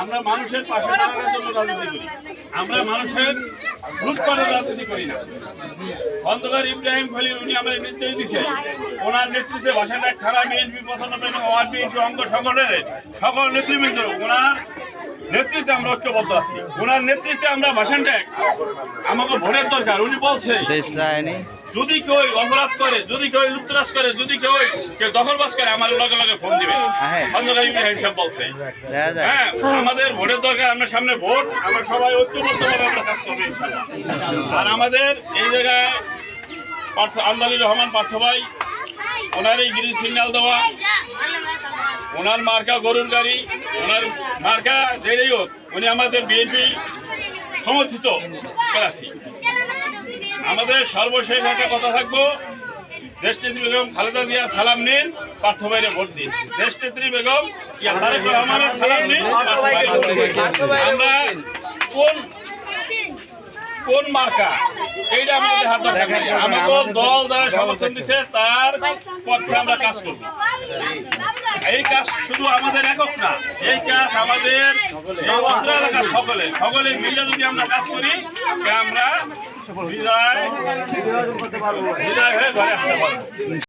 আমরা মানুষের পাশে দাঁড়ানোর জন্য রাজনীতি করি। আমরা মানুষের গ্রুপ করে রাজনীতি করি না। খন্দকার ইব্রাহিম খলিল, উনি আমাদের নির্দেশ দিছে, ওনার নেতৃত্বে ভাষাটা খারাপ বিএনপি, পঁচানব্বই ওয়ার্ড বিএনপি অঙ্গ সংগঠনের সকল নেতৃবৃন্দ। ওনার নেতৃত্বে আমরা ঐক্যবদ্ধ আছি। ওনার নেতৃত্বে আমরা ভাষণটা আমাকে ভোটের দরকার। উনি বলছে যদি কেউ অপরাধ করে যদি কেউ লুপ্তরাজ করে যদি কেউ কেউ দখলবাজ করে আমার লগে লগে ফোন দিবে। হ্যাঁ। খন্দকার ইব্রাহিম সাহেব বলছে। হ্যাঁ আমাদের ভোটের দরকার আমরা সামনে ভোট আমরা সবাই ঐক্যবদ্ধভাবে আমরা কাজ করব আর আমাদের এই জায়গায় পার্থ আন্দালির রহমান পার্থ ভাই ওনার এই গ্রিন সিগন্যাল দেওয়া ওনার মার্কা গরুর গাড়ি ওনার মার্কা যেটাই হোক উনি আমাদের বিএনপি সমর্থিত প্রার্থী। আমাদের সর্বশেষ একটা কথা থাকব দেশনেত্রী বেগম খালেদা জিয়া সালাম নিন, পার্থ বাইরে ভোট দিন দেশনেত্রী বেগম তারেক সালাম নিন। আমরা কোন কোন মার্কা এইটা আমাদের হাত নেই। আমাকে দল দ্বারা সমর্থন দিচ্ছে তার পক্ষে আমরা কাজ করব এই কাজ শুধু আমাদের একক না, এই কাজ আমাদের সকলে সকলে মিলে যদি আমরা কাজ করি আমরা হয়ে আসতে পারব